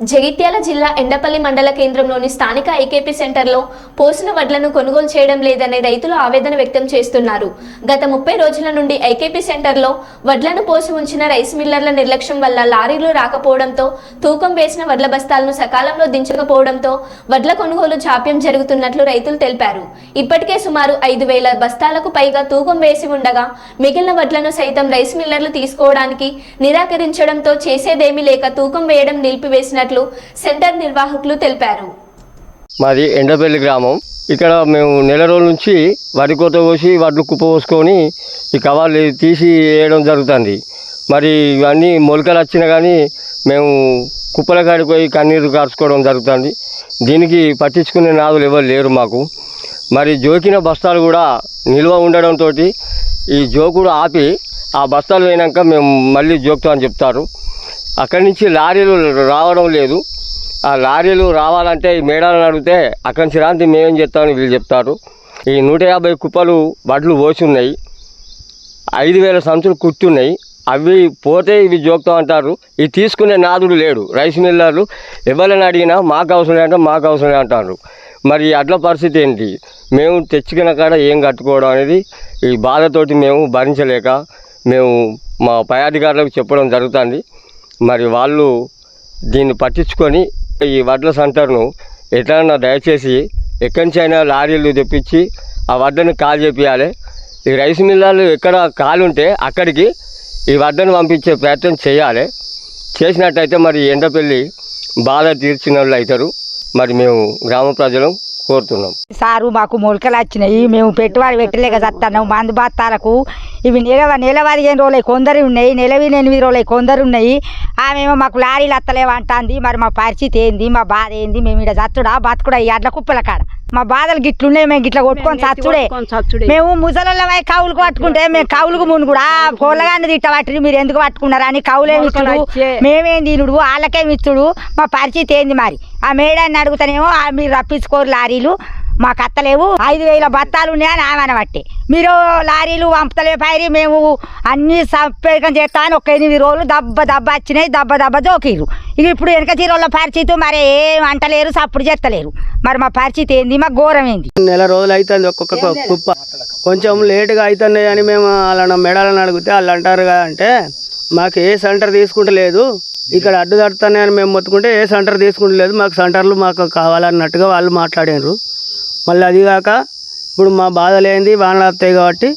జగిత్యాల జిల్లా ఎండపల్లి మండల కేంద్రంలోని స్థానిక ఐకేపీ సెంటర్లో పోసిన వడ్లను కొనుగోలు చేయడం లేదని రైతులు ఆవేదన వ్యక్తం చేస్తున్నారు. గత ముప్పై రోజుల నుండి ఐకేపీ సెంటర్లో వడ్లను పోసి ఉంచిన రైస్ మిల్లర్ల నిర్లక్ష్యం వల్ల లారీలు రాకపోవడంతో తూకం వేసిన వడ్ల బస్తాలను సకాలంలో దించకపోవడంతో వడ్ల కొనుగోలు జాప్యం జరుగుతున్నట్లు రైతులు తెలిపారు. ఇప్పటికే సుమారు ఐదు వేల బస్తాలకు పైగా తూకం వేసి ఉండగా మిగిలిన వడ్లను సైతం రైస్ మిల్లర్లు తీసుకోవడానికి నిరాకరించడంతో చేసేదేమీ లేక తూకం వేయడం నిలిపివేసినట్లు సెంటర్ నిర్వాహకులు తెలిపారు. మాది ఎండపల్లి గ్రామం. ఇక్కడ మేము నెల రోజుల నుంచి వరి కోత కోసి వడ్లు కుప్ప పోసుకొని ఈ కవర్లు తీసి వేయడం జరుగుతుంది. మరి ఇవన్నీ మొలకలు వచ్చినా కానీ మేము కుప్పల కాడికి పోయి కన్నీరు కార్చుకోవడం జరుగుతుంది. దీనికి పట్టించుకునే నాదులు ఎవరు లేరు మాకు. మరి జోకిన బస్తాలు కూడా నిల్వ ఉండడంతో ఈ జోకుడు ఆపి ఆ బస్తాలు పోయినాక మేము మళ్ళీ జోకుతామని చెప్తారు. అక్కడి నుంచి లారీలు రావడం లేదు. ఆ లారీలు రావాలంటే ఈ మేడాలను అడిగితే అక్కడి నుంచి రాంతి మేమేం చెప్తామని వీళ్ళు చెప్తారు. ఈ నూట యాభై కుప్పలు వడ్లు పోసి ఉన్నాయి ఐదు వేల సంచులు కుట్టున్నాయి అవి పోతే ఇవి జోక్తాం అంటారు. ఇవి తీసుకునే నాదుడు లేడు. రైస్ మిల్లర్లు ఎవరైనా అడిగినా మాకు అవసరం అంటే మాకు అవసరం అంటారు. మరి అట్ల పరిస్థితి ఏంటి? మేము తెచ్చుకున్న కాడ ఏం కట్టుకోవడం అనేది ఈ బాధతోటి మేము భరించలేక మేము మా పై అధికారులకు చెప్పడం జరుగుతుంది. మరి వాళ్ళు దీన్ని పట్టించుకొని ఈ వడ్ల సెంటర్ను ఎట్లన్నా దయచేసి ఎక్కడి నుంచి అయినా లారీలు తెప్పించి ఆ వడ్డను కాల్ చేపియాలి ఈ రైస్ మిల్లాలు ఎక్కడ కాలుంటే అక్కడికి ఈ వడ్డను పంపించే ప్రయత్నం చేయాలి. చేసినట్టయితే మరి ఎండపల్లి బాధ తీర్చిన వాళ్ళు అవుతారు. మరి మేము గ్రామ ప్రజలు కోరుతున్నాం. సారు మాకు మొలకలు వచ్చినాయి. మేము పెట్టుబడి పెట్టలేక చస్తాను మందు బాత్తాలకు ఇవి నెల నెల పదిహేను రోజులు కొందరు ఉన్నాయి నెలవి ఎనిమిది రోజులు కొందరు ఉన్నాయి. ఆమెమో మాకు లారీలు అత్తలేవు అంటుంది మరి మా పరిస్థితి ఏంది మా బాధ ఏంది మేము ఇక్కడ చచ్చుడా బతుకుడా ఈ అడ్ల కుప్పల కాడ. మా బాధలు గిట్లున్నాయి మేము గిట్ల కొట్టుకొని చచ్చుడే మేము ముసలోళ్ళమై కౌలుకు పట్టుకుంటే మేము మును కూడా పొలగాన్ని తిట్ట పట్టి మీరు ఎందుకు పట్టుకున్నారని కౌలేమి ఇచ్చుడు? మేమేం తినుడు వాళ్ళకేమి ఇచ్చుడు? మా పరిస్థితి ఏంది మరి? ఆ మేడాన్ని అడుగుతానేమో "ఆ, మీరు రప్పించుకోరు లారీలు మాకు అత్తలేవు ఐదు వేల బత్తాలు ఉన్నాయని ఆమె బట్టి మీరు లారీలు పంపుతలే పైరి మేము అన్ని సంపేకం చేస్తా అని ఒక ఎనిమిది రోజులు దెబ్బ దెబ్బ వచ్చినాయి దెబ్బ దెబ్బ జోకిరు ఇక ఇప్పుడు వెనక తీరోళ్ళ పరిచితు మరి ఏం అంటలేరు సప్పుడు చేస్తలేరు మరి మా పరిచితి ఏంది? మా ఘోరం ఏంది నెల రోజులు అవుతుంది ఒక్కొక్క కుప్ప. కొంచెం లేటుగా అవుతున్నాయి అని మేము వాళ్ళ మెడలను అడిగితే వాళ్ళు అంటారు అంటే మాకు ఏ సెంటర్ తీసుకుంటలేదు. ఇక్కడ అడ్డు తడుతున్నాయని మేము మొత్తుకుంటే ఏ సెంటర్ తీసుకుంటలేదు. మాకు సెంటర్లు మాకు కావాలన్నట్టుగా వాళ్ళు మాట్లాడారు మళ్ళీ అదిగాక ఇప్పుడు మా బాధలేంది వానలు వస్తాయి కాబట్టి